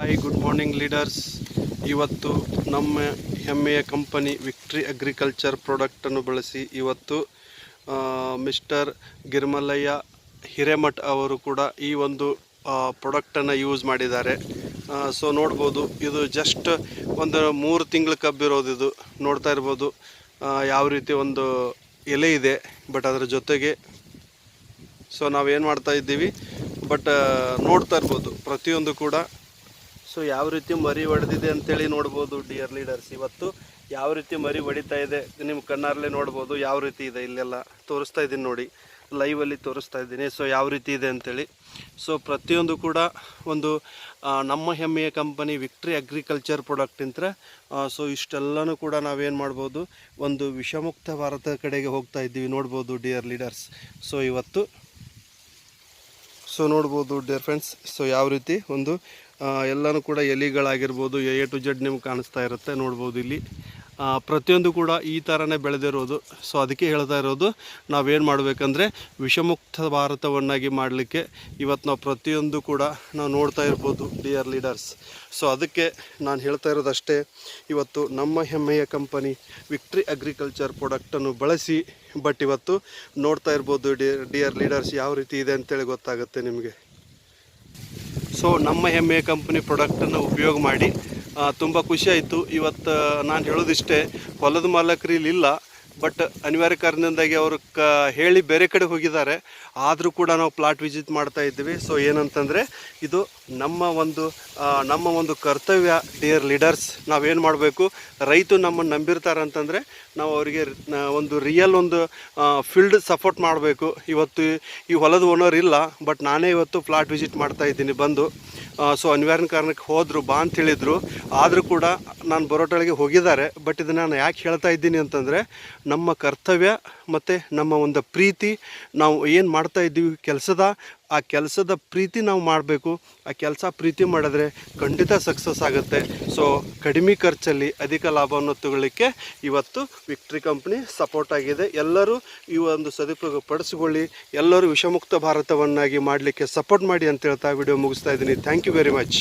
Hi good morning leaders ಇವತ್ತು ನಮ್ಮ ಹೆಮ್ಮೆಯ ಕಂಪನಿ ವಿಕ್ಟ್ರಿ ಅಗ್ರಿಕಲ್ಚರ್ ಪ್ರಾಡಕ್ಟನ್ನು ಬಳಸಿ ಇವತ್ತು ಮಿಸ್ಟರ್ ಗಿರ್ಮಲಯ್ಯ ಹಿರೇಮಠ್ ಅವರು ಕೂಡ ಈ ಒಂದು ಪ್ರಾಡಕ್ಟನ್ನು ಯೂಸ್ ಮಾಡಿದ್ದಾರೆ. ಸೊ ನೋಡ್ಬೋದು, ಇದು ಜಸ್ಟ್ ಒಂದು ಮೂರು ತಿಂಗಳು ಕಬ್ಬಿರೋದು ಇದು. ನೋಡ್ತಾ ಇರ್ಬೋದು ಯಾವ ರೀತಿ ಒಂದು ಎಲೆ ಇದೆ ಬಟ್ ಅದರ ಜೊತೆಗೆ ಸೊ ನಾವೇನು ಮಾಡ್ತಾ ಇದ್ದೀವಿ ಬಟ್ ನೋಡ್ತಾ ಇರ್ಬೋದು. ಪ್ರತಿಯೊಂದು ಕೂಡ ಸೊ ಯಾವ ರೀತಿ ಮರಿ ಹೊಡೆದಿದೆ ಅಂತೇಳಿ ನೋಡ್ಬೋದು ಡಿಯರ್ ಲೀಡರ್ಸ್ ಇವತ್ತು ಯಾವ ರೀತಿ ಮರಿ ಹೊಡಿತಾ ಇದೆ ನಿಮ್ಮ ಕಣ್ಣಾರಲ್ಲೇ ನೋಡ್ಬೋದು, ಯಾವ ರೀತಿ ಇದೆ ಇಲ್ಲೆಲ್ಲ? ತೋರಿಸ್ತಾ ಇದ್ದೀನಿ ನೋಡಿ. ಲೈವಲ್ಲಿ ತೋರಿಸ್ತಾ ಇದ್ದೀನಿ. ಸೊ ಯಾವ ರೀತಿ ಇದೆ ಅಂತೇಳಿ. ಸೊ ಪ್ರತಿಯೊಂದು ಕೂಡ ಒಂದು ನಮ್ಮ ಹೆಮ್ಮೆಯ ಕಂಪನಿ ವಿಕ್ಟ್ರಿ ಅಗ್ರಿಕಲ್ಚರ್ ಪ್ರಾಡಕ್ಟಿಂತ ಸೊ ಇಷ್ಟೆಲ್ಲನೂ ಕೂಡ ನಾವೇನು ಮಾಡ್ಬೋದು, ಒಂದು ವಿಷಮುಕ್ತ ಭಾರತದ ಕಡೆಗೆ ಹೋಗ್ತಾ ಇದ್ದೀವಿ. ನೋಡ್ಬೋದು ಡಿಯರ್ ಲೀಡರ್ಸ್ ಸೊ ಇವತ್ತು ಸೊ ನೋಡ್ಬೋದು ಡಿಯರ್ ಫ್ರೆಂಡ್ಸ್ ಸೊ ಯಾವ ರೀತಿ? ಒಂದು ಎಲ್ಲನೂ ಕೂಡ ಎಲಿಗಳಾಗಿರ್ಬೋದು, ಎ ಟು ಜೆಡ್ ನಿಮ್ಗೆ ಕಾಣಿಸ್ತಾ ಇರುತ್ತೆ. ನೋಡ್ಬೋದು ಇಲ್ಲಿ. ಪ್ರತಿಯೊಂದು ಕೂಡ ಈ ಥರನೇ ಬೆಳೆದಿರೋದು. ಸೊ ಅದಕ್ಕೆ ಹೇಳ್ತಾ ಇರೋದು, ನಾವೇನು ಮಾಡಬೇಕಂದ್ರೆ ವಿಷಮುಕ್ತ ಭಾರತವನ್ನಾಗಿ ಮಾಡಲಿಕ್ಕೆ ಇವತ್ತು ನಾವು ಪ್ರತಿಯೊಂದು ಕೂಡ ನಾವು ನೋಡ್ತಾ ಇರ್ಬೋದು ಡಿಯರ್ ಲೀಡರ್ಸ್ ಸೊ ಅದಕ್ಕೆ ನಾನು ಹೇಳ್ತಾ ಇರೋದಷ್ಟೇ, ಇವತ್ತು ನಮ್ಮ ಹೆಮ್ಮೆಯ ಕಂಪನಿ ವಿಕ್ಟ್ರಿ ಅಗ್ರಿಕಲ್ಚರ್ ಪ್ರಾಡಕ್ಟನ್ನು ಬಳಸಿ ಬಟ್ ಇವತ್ತು ನೋಡ್ತಾ ಇರ್ಬೋದು ಡಿಯರ್ ಡಿಯರ್ ಲೀಡರ್ಸ್ ಯಾವ ರೀತಿ ಇದೆ ಅಂತೇಳಿ ಗೊತ್ತಾಗುತ್ತೆ ನಿಮಗೆ. ಸೊ ನಮ್ಮ ಹೆಮ್ಮೆಯ ಕಂಪನಿ ಪ್ರಾಡಕ್ಟನ್ನು ಉಪಯೋಗ ಮಾಡಿ ತುಂಬ ಖುಷಿ ಆಯಿತು. ಇವತ್ತು ನಾನು ಹೇಳೋದಿಷ್ಟೇ, ಹೊಲದ ಮಾಲಕರು ಇಲ್ಲಿಲ್ಲ ಬಟ್ ಅನಿವಾರ್ಯ ಕಾರಣದಿಂದಾಗಿ ಅವರು ಕ, ಹೇಳಿ ಬೇರೆ ಕಡೆ ಹೋಗಿದ್ದಾರೆ. ಆದರೂ ಕೂಡ ನಾವು ಪ್ಲಾಟ್ ವಿಸಿಟ್ ಮಾಡ್ತಾ ಇದ್ದೀವಿ. ಸೊ ಏನಂತಂದರೆ, ಇದು ನಮ್ಮ ಒಂದು ನಮ್ಮ ಒಂದು ಕರ್ತವ್ಯ ಡಿಯರ್ ಲೀಡರ್ಸ್ ನಾವೇನು ಮಾಡಬೇಕು? ರೈತ ನಮ್ಮನ್ನು ನಂಬಿರ್ತಾರೆ ಅಂತಂದರೆ, ನಾವು ಅವರಿಗೆ ಒಂದು ರಿಯಲ್ ಒಂದು ಫೀಲ್ಡ್ ಸಪೋರ್ಟ್ ಮಾಡಬೇಕು. ಇವತ್ತು ಈ ಹೊಲದ ಓನರ್ ಇಲ್ಲ, ಬಟ್ ನಾನೇ ಇವತ್ತು ಫ್ಲಾಟ್ ವಿಸಿಟ್ ಮಾಡ್ತಾ ಇದ್ದೀನಿ ಬಂದು. ಸೊ ಅನಿವಾರ್ಯ ಕಾರಣಕ್ಕೆ ಹೋದರು, ಬಾ ಅಂತ ಹೇಳಿದರು. ಆದರೂ ಕೂಡ ನಾನು ಬರೋಟೊಳಗೆ ಹೋಗಿದ್ದಾರೆ. ಬಟ್ ಇದನ್ನು ನಾನು ಯಾಕೆ ಹೇಳ್ತಾ ಇದ್ದೀನಿ ಅಂತಂದರೆ, ನಮ್ಮ ಕರ್ತವ್ಯ ಮತ್ತು ನಮ್ಮ ಒಂದು ಪ್ರೀತಿ, ನಾವು ಏನು ಮಾಡ್ತಾ ಇದ್ದೀವಿ, ಕೆಲಸದ ಆ ಕೆಲಸದ ಪ್ರೀತಿ ನಾವು ಮಾಡಬೇಕು. ಆ ಕೆಲಸ ಪ್ರೀತಿ ಮಾಡಿದ್ರೆ ಖಂಡಿತ ಸಕ್ಸಸ್ ಆಗುತ್ತೆ. ಸೊ ಕಡಿಮೆ ಖರ್ಚಲ್ಲಿ ಅಧಿಕ ಲಾಭವನ್ನು ತಗೊಳ್ಳಿಕ್ಕೆ ಇವತ್ತು ವಿಕ್ಟ್ರಿ ಕಂಪ್ನಿ ಸಪೋರ್ಟ್ ಆಗಿದೆ. ಎಲ್ಲರೂ ಈ ಒಂದು ಸದುಪಯೋಗ ಪಡಿಸ್ಕೊಳ್ಳಿ. ಎಲ್ಲರೂ ವಿಷಮುಕ್ತ ಭಾರತವನ್ನಾಗಿ ಮಾಡಲಿಕ್ಕೆ ಸಪೋರ್ಟ್ ಮಾಡಿ ಅಂತ ಹೇಳ್ತಾ ವಿಡಿಯೋ ಮುಗಿಸ್ತಾ ಇದ್ದೀನಿ. Thank you very much